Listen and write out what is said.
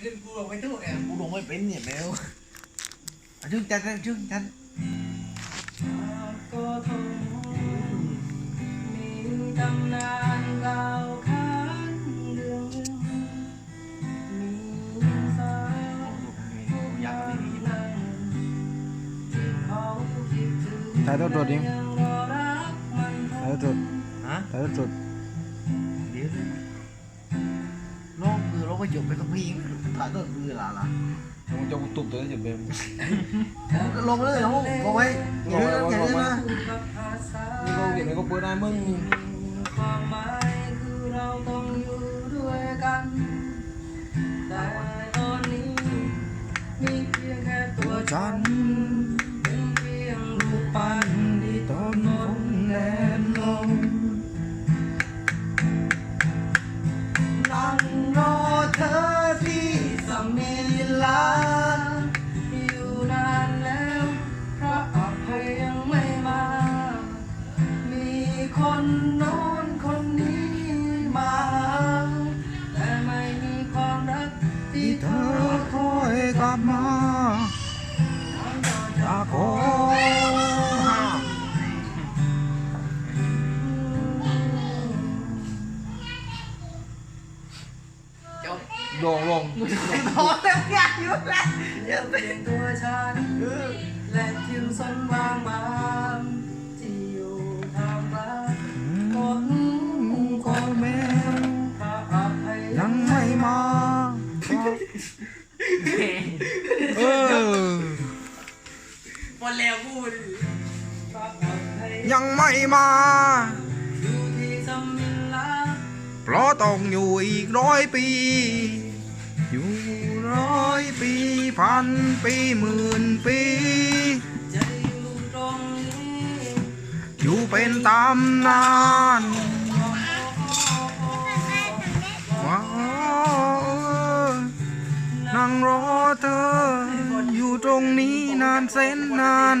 ขึ้นกูลงไปตู้เนี่ยกูลงไม่เป็นเนี่ยแมวอะชึ่งจันชึ่งจันก็ทนมีตำนานกล่าวขานเรื่องมีสาวอยากไม่มีนั่งที่เขาคิดถึงถ่ายตัวตรวจดิยังรอรักมันถ่ายตัวตรวจฮะถ่ายตัวตรว ก็หยุดไปกับพี่ถ่ายต้นคือหล่ะล่ะมึงจะกูตุบตัวนี้จะเบมลงเลยลงลงไว้เดี๋ยวเดี๋ยวนะพูดกับภาษานี่ก็เก็บไว้ก็เปิดได้มึงความหมายคือเราต้องอยู่ด้วยกันแต่ตอนนี้มีเพียงแค่ตัวฉัน คนโน้นคนนี้มา แต่ไม่มีความรักที่เธอคอยกลับมาจากโอจบลงลงพอแล้วอยากอยู่แล้วอย่าเปลี่ยนตัวฉันและทิวสันวางมาม ยังไม่มาเพราะต้องอยู่อีกร้อยปี อยู่ร้อยปีพันปีหมื่นปีจะอยู่ตรงนี้อยู่เป็นตำนานว้านั่งรอเธออยู่ตรงนี้นานแสนนนาน